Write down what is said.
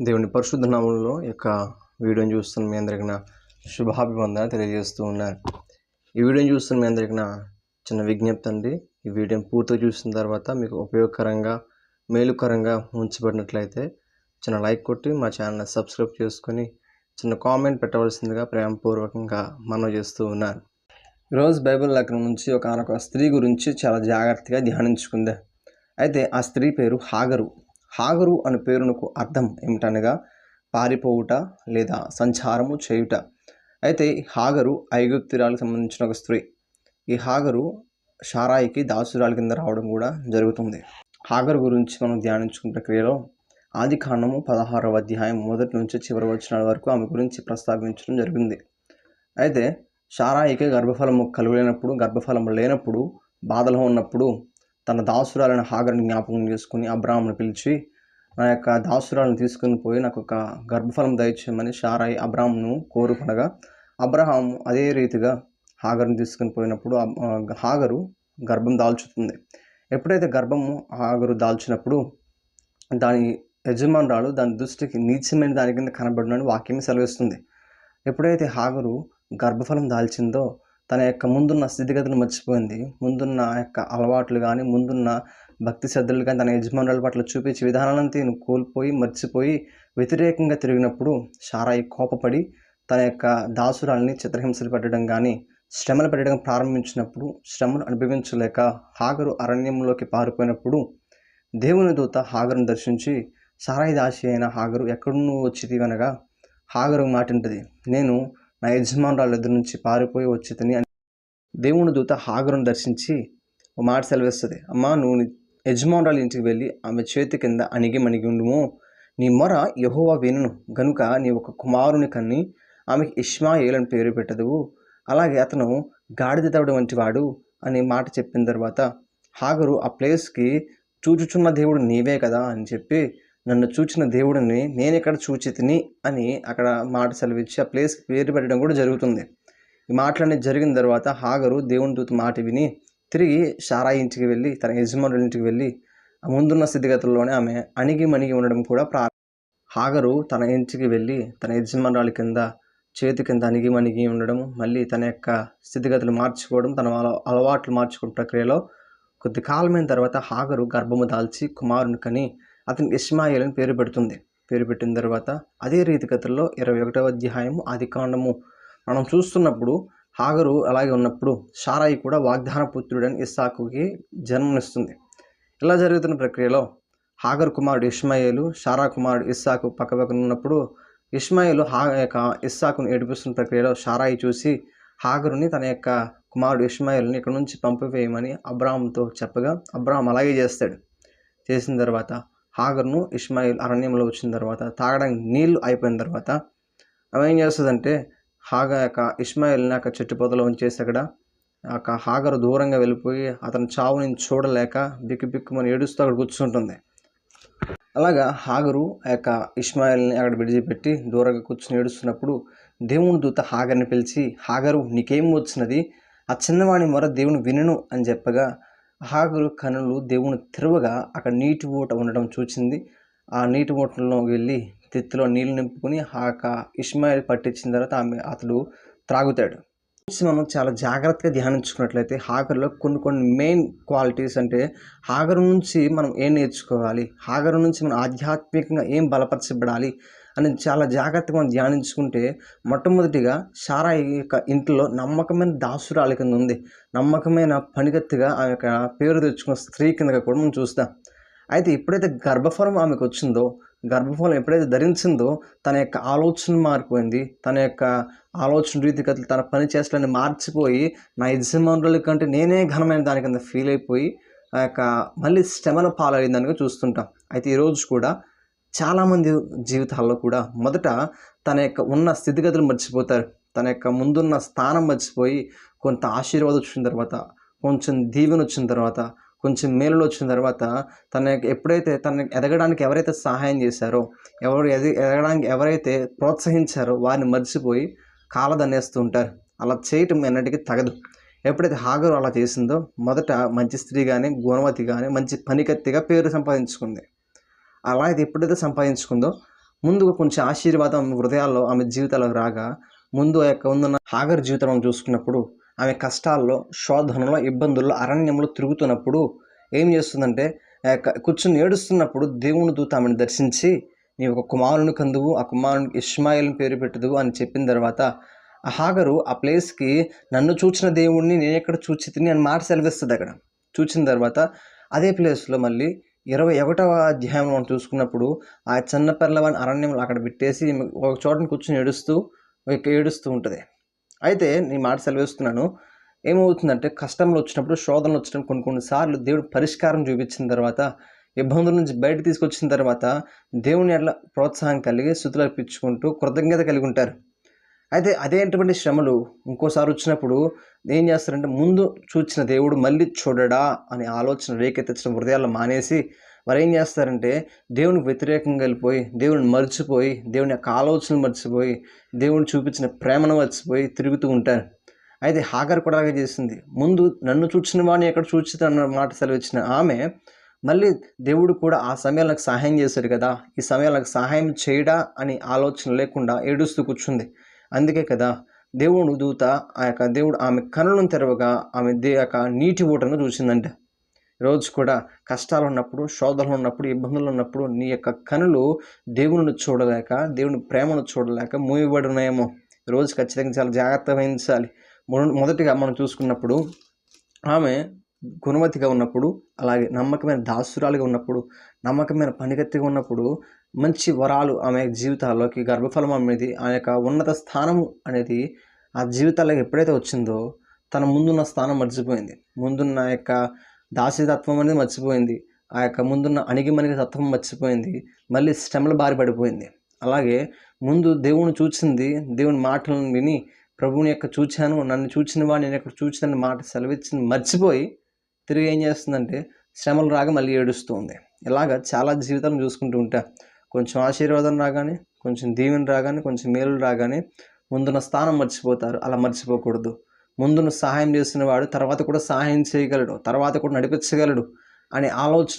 దేవుని పరిశుద్ధ నామంలో యొక్క వీడియోని చూస్తున్న మీ అందరికి నా శుభాభివందన తెలియజేస్తూ ఉన్నాను. ఈ వీడియోని చూస్తున్న మీ అందరికి నా చిన్న విజ్ఞప్తి అండి. ఈ వీడియోని పూర్తిగా చూసిన తర్వాత మీకు ఉపయోగకరంగా మేలుకరంగా ఉంచబడినట్లయితే చిన్న లైక్ కొట్టి మా ఛానల్ని సబ్స్క్రైబ్ చేసుకొని చిన్న కామెంట్ పెట్టవలసిందిగా ప్రేమపూర్వకంగా మనం చేస్తూ ఉన్నాను. ఈరోజు బైబిల్ లగ్నం నుంచి ఒక ఆనొక స్త్రీ గురించి చాలా జాగ్రత్తగా ధ్యానించుకుందా. అయితే ఆ స్త్రీ పేరు హాగరు. హాగరు అనే పేరునకు అర్థం ఏమిటనగా పారిపోవుట లేదా సంచారము చేయుట. అయితే హాగరు ఐగుప్తిరాలకు సంబంధించిన ఒక స్త్రీ. ఈ హాగరు షారాయికి దాసురాల కింద రావడం కూడా జరుగుతుంది. హాగరు గురించి మనం ధ్యానించుకున్న ప్రక్రియలో ఆది కాండము పదహారవ అధ్యాయం మొదటి నుంచి చివరి వచ్చిన వరకు ఆమె గురించి ప్రస్తావించడం జరిగింది. అయితే షారాయికి గర్భఫలము కలుగలేనప్పుడు గర్భఫలము లేనప్పుడు బాధలో ఉన్నప్పుడు తన దాసురాలను హాగర్ని జ్ఞాపకం చేసుకుని అబ్రాహ్మను పిలిచి నా యొక్క దాసురాలను తీసుకుని పోయి నాకు ఒక గర్భఫలం దయచేయమని షారాయి అబ్రాహ్మను కోరుకునగా అబ్రహాం అదే రీతిగా హాగర్ని తీసుకుని పోయినప్పుడు హాగరు గర్భం దాల్చుతుంది. ఎప్పుడైతే గర్భము హాగరు దాల్చినప్పుడు దాని యజమానురాలు దాని దృష్టికి నీచమైన దాని కింద కనబడినని వాక్యం సెలవిస్తుంది. ఎప్పుడైతే హాగరు గర్భఫలం దాల్చిందో తన యొక్క ముందున్న స్థితిగతులు మర్చిపోయింది. ముందున్న ఆ యొక్క అలవాట్లు కానీ ముందున్న భక్తి శ్రద్ధలు కానీ తన యజమానుల పట్ల చూపించే విధానాలను కోల్పోయి మర్చిపోయి వ్యతిరేకంగా తిరిగినప్పుడు షారాయి కోపపడి తన యొక్క దాసురాల్ని చిత్రహింసలు పెట్టడం కానీ శ్రమలు పెట్టడం ప్రారంభించినప్పుడు శ్రమను అనుభవించలేక హాగరు అరణ్యంలోకి పారిపోయినప్పుడు దేవుని దూత హాగరును దర్శించి సారాయి దాసి అయిన హాగరు ఎక్కడి నువ్వు వచ్చింది అనగా హాగరు మాటింటది నేను నా యజమానురాలు ఎదురు నుంచి పారిపోయి వచ్చితిని అని దేవుని దూత హాగరును దర్శించి ఒక మాట సెలవిస్తుంది. అమ్మా నువ్వు నీ యజమానురాలు ఇంటికి వెళ్ళి ఆమె చేతి కింద అణిగి మణిగి ఉండుము. నీ మొర యహోవా వినును. గనుక నీ ఒక కుమారుని కన్ని ఆమెకి ఇష్మాయేల్ అని పేరు పెట్టదువు. అలాగే అతను గాడిద తవడం వంటి వాడు అనే మాట చెప్పిన తర్వాత హాగరు ఆ ప్లేస్కి చూచుచున్న దేవుడు నీవే కదా అని చెప్పి నన్ను చూచిన దేవుడిని నేను ఎక్కడ చూచి తిని అని అక్కడ మాట సెలవిచ్చి ఆ ప్లేస్కి పేరు పెట్టడం కూడా జరుగుతుంది. ఈ మాటలన్నీ జరిగిన తర్వాత హాగరు దేవుని దూత మాట విని తిరిగి షారాయి ఇంటికి వెళ్ళి తన యజమానుల ఇంటికి వెళ్ళి ఆ ముందున్న స్థితిగతుల్లోనే ఆమె అణిగి మణిగి ఉండడం కూడా ప్రా హాగరు తన ఇంటికి వెళ్ళి తన యజమానురాలి కింద చేతి కింద అణిగి మణిగి ఉండడం మళ్ళీ తన యొక్క స్థితిగతులు మార్చుకోవడం తన అలవాట్లు మార్చుకునే ప్రక్రియలో కొద్ది కాలమైన తర్వాత హాగరు గర్భము దాల్చి కుమారుని కని అతనికి ఇస్మాయిల్ అని పేరు పెడుతుంది. పేరు పెట్టిన తర్వాత అదే రీతి కథల్లో ఇరవై ఒకటవ అధ్యాయము ఆది కాండము. మనం చూస్తున్నప్పుడు హాగరు అలాగే ఉన్నప్పుడు షారాయి కూడా వాగ్దాన పుత్రుడని ఇస్సాకుకి జన్మనిస్తుంది. ఇలా జరుగుతున్న ప్రక్రియలో హాగర్ కుమారుడు ఇష్మాయేలు షారా కుమారుడు ఇస్సాకు పక్కపక్కన ఉన్నప్పుడు ఇష్మాయేలు హా యొక్క ఇస్సాకును ఏడిపిస్తున్న ప్రక్రియలో షారాయి చూసి హాగరుని తన యొక్క కుమారుడు ఇష్మాయిల్ని ఇక్కడ నుంచి పంపివేయమని అబ్రాహాంతో చెప్పగా అబ్రాహాం అలాగే చేస్తాడు. చేసిన తర్వాత హాగర్ను ఇష్మాయిల్ అరణ్యంలో వచ్చిన తర్వాత తాగడానికి నీళ్ళు అయిపోయిన తర్వాత ఆమె ఏం చేస్తుందంటే హాగ యొక్క ఇష్మాయిల్ని అక్కడ చెట్టు పొదలో ఉంచేసి అక్కడ ఆ యొక్క హాగరు దూరంగా వెళ్ళిపోయి అతని చావు చూడలేక బిక్కు బిక్కుమని ఏడుస్తూ అక్కడ కూర్చుంటుంది. అలాగా హాగరు ఆ యొక్క ఇష్మాయిల్ని అక్కడ విడిచిపెట్టి దూరంగా కూర్చుని ఏడుస్తున్నప్పుడు దేవుని దూత హాగర్ని పిలిచి హాగరు నీకేం వచ్చినది? ఆ చిన్నవాణి మొర దేవుని వినను అని చెప్పగా హాగరు కనులు దేవుని తెరవగా అక్కడ నీటి ఊట ఉండడం చూసింది ఆ నీటి ఊటలో వెళ్ళి తిత్తిలో నీళ్ళు నింపుకుని ఆ యొక్క పట్టించిన తర్వాత ఆమె అతడు త్రాగుతాడు. మనం చాలా జాగ్రత్తగా ధ్యానించుకున్నట్లయితే హాగర్లో కొన్ని కొన్ని మెయిన్ క్వాలిటీస్ అంటే హాగర్ నుంచి మనం ఏం నేర్చుకోవాలి? హాగర్ నుంచి మనం ఆధ్యాత్మికంగా ఏం బలపరచబడాలి? అని చాలా జాగ్రత్తగా మనం ధ్యానించుకుంటే మొట్టమొదటిగా సారా యొక్క ఇంట్లో నమ్మకమైన దాసురాలి కింద ఉంది. నమ్మకమైన పనిగత్తిగా ఆ యొక్క పేరు తెచ్చుకున్న స్త్రీ కిందగా కూడా మనం చూస్తాం. అయితే ఎప్పుడైతే గర్భఫలం ఆమెకు వచ్చిందో గర్భఫలం ఎప్పుడైతే ధరించిందో తన యొక్క ఆలోచన మారిపోయింది తన యొక్క ఆలోచన రీతిగతులు తన పని చేస్తాలని మార్చిపోయి నా యజమానుల కంటే నేనే ఘనమైన దాని కింద ఫీల్ అయిపోయి ఆ యొక్క మళ్ళీ శ్రమల పాలైందనిగా చూస్తుంటాం. అయితే ఈరోజు కూడా చాలామంది జీవితాల్లో కూడా మొదట తన యొక్క ఉన్న స్థితిగతులు మర్చిపోతారు. తన యొక్క ముందున్న స్థానం మర్చిపోయి కొంత ఆశీర్వాదం వచ్చిన తర్వాత కొంచెం దీవెన వచ్చిన తర్వాత కొంచెం మేలులు వచ్చిన తర్వాత తన యొక్క ఎప్పుడైతే తన ఎదగడానికి ఎవరైతే సహాయం చేశారో ఎవరు ఎది ఎదగడానికి ఎవరైతే ప్రోత్సహించారో వారిని మర్చిపోయి కాలదన్నేస్తూ ఉంటారు. అలా చేయటం ఎన్నటికీ తగదు. ఎప్పుడైతే హాగరు అలా చేసిందో మొదట మంచి స్త్రీ కానీ గుణవతి కానీ మంచి పనికత్తిగా పేరు సంపాదించుకుంది. అలా అయితే ఎప్పుడైతే సంపాదించుకుందో ముందుగా కొంచెం ఆశీర్వాదం హృదయాల్లో ఆమె జీవితాలకు రాగా ముందు ఆ యొక్క ఉన్న హాగర్ జీవితం చూసుకున్నప్పుడు ఆమె కష్టాల్లో శోధనలో ఇబ్బందుల్లో అరణ్యంలో తిరుగుతున్నప్పుడు ఏం చేస్తుందంటే ఆ యొక్క కూర్చుని ఏడుస్తున్నప్పుడు దేవుని దూత ఆమెను దర్శించి నీ ఒక కుమారుని కందువు ఆ కుమారునికి ఇష్మాయిల్ని పేరు పెట్టుదువు అని చెప్పిన తర్వాత ఆ హాగరు ఆ ప్లేస్కి నన్ను చూచిన దేవుణ్ణి నేను ఎక్కడ చూచి తిని అని మాట సెలవిస్తుంది అక్కడ చూచిన తర్వాత అదే ప్లేస్లో మళ్ళీ ఇరవై ఒకటవ అధ్యాయంలో మనం చూసుకున్నప్పుడు ఆ చిన్న పిల్లవాని అరణ్యంలో అక్కడ పెట్టేసి ఒక చోటని కూర్చొని ఏడుస్తూ ఏడుస్తూ ఉంటుంది. అయితే నీ మాట సెలవిస్తున్నాను. ఏమవుతుందంటే కష్టంలో వచ్చినప్పుడు శోధనలు వచ్చినప్పుడు కొన్ని కొన్నిసార్లు దేవుడు పరిష్కారం చూపించిన తర్వాత ఇబ్బందుల నుంచి బయట తీసుకొచ్చిన తర్వాత దేవుని ఎట్లా ప్రోత్సాహం కలిగి శృతులు అర్పించుకుంటూ కృతజ్ఞత కలిగి ఉంటారు. అయితే అదేంటువంటి శ్రమలు ఇంకోసారి వచ్చినప్పుడు ఏం చేస్తారంటే ముందు చూచిన దేవుడు మళ్ళీ చూడడా అనే ఆలోచన రేకెత్తించిన హృదయాల్లో మానేసి వారు ఏం చేస్తారంటే దేవునికి వ్యతిరేకంగా వెళ్ళిపోయి దేవుని మర్చిపోయి దేవుని యొక్క ఆలోచనలు మర్చిపోయి దేవుని చూపించిన ప్రేమను మర్చిపోయి తిరుగుతూ ఉంటారు. అయితే హాగర్ కూడా అలాగే చేసింది. ముందు నన్ను చూచిన వాడిని ఎక్కడ చూచితే అన్న మాట సెలవిచ్చిన ఆమె మళ్ళీ దేవుడు కూడా ఆ సమయంలో నాకు సహాయం చేశాడు కదా ఈ సమయంలో నాకు సహాయం చేయడా అని ఆలోచన లేకుండా ఏడుస్తూ కూర్చుంది. అందుకే కదా దేవుడు దూత ఆ యొక్క దేవుడు ఆమె కనులను తెరవగా ఆమె దే యొక్క నీటి ఊటను చూసిందంట. రోజు కూడా కష్టాలు ఉన్నప్పుడు శోధనలు ఉన్నప్పుడు ఇబ్బందులు ఉన్నప్పుడు నీ యొక్క కనులు దేవుని చూడలేక దేవుని ప్రేమను చూడలేక మూయబడి ఉన్నాయేమో రోజు ఖచ్చితంగా చాలా జాగ్రత్త వహించాలి. మొదటిగా మనం చూసుకున్నప్పుడు ఆమె గుణవతిగా ఉన్నప్పుడు అలాగే నమ్మకమైన దాసురాలుగా ఉన్నప్పుడు నమ్మకమైన పనిగత్తిగా ఉన్నప్పుడు మంచి వరాలు ఆమె జీవితాల్లోకి గర్భఫలం అనేది ఆ యొక్క ఉన్నత స్థానము అనేది ఆ జీవితాలకు ఎప్పుడైతే వచ్చిందో తన ముందున్న స్థానం మర్చిపోయింది. ముందున్న యొక్క దాసితత్వం అనేది మర్చిపోయింది. ఆ యొక్క ముందున్న అణిగిమణిగి తత్వం మర్చిపోయింది. మళ్ళీ శ్రమల బారి పడిపోయింది. అలాగే ముందు దేవుని చూసింది దేవుని మాటలను విని ప్రభువుని యొక్క చూచాను నన్ను చూచిన వాడిని నేను ఎక్కడ చూచిన మాట సెలవిచ్చింది మర్చిపోయి తిరిగి ఏం చేస్తుందంటే శ్రమలు రాగా మళ్ళీ ఏడుస్తుంది. ఇలాగ చాలా జీవితం చూసుకుంటూ ఉంటా కొంచెం ఆశీర్వాదం రాగానే కొంచెం దీవెన రాగానే కొంచెం మేలు రాగానే ముందున్న స్థానం మర్చిపోతారు. అలా మర్చిపోకూడదు. ముందున్న సహాయం చేసిన వాడు తర్వాత కూడా సహాయం చేయగలడు. తర్వాత కూడా నడిపించగలడు అనే ఆలోచన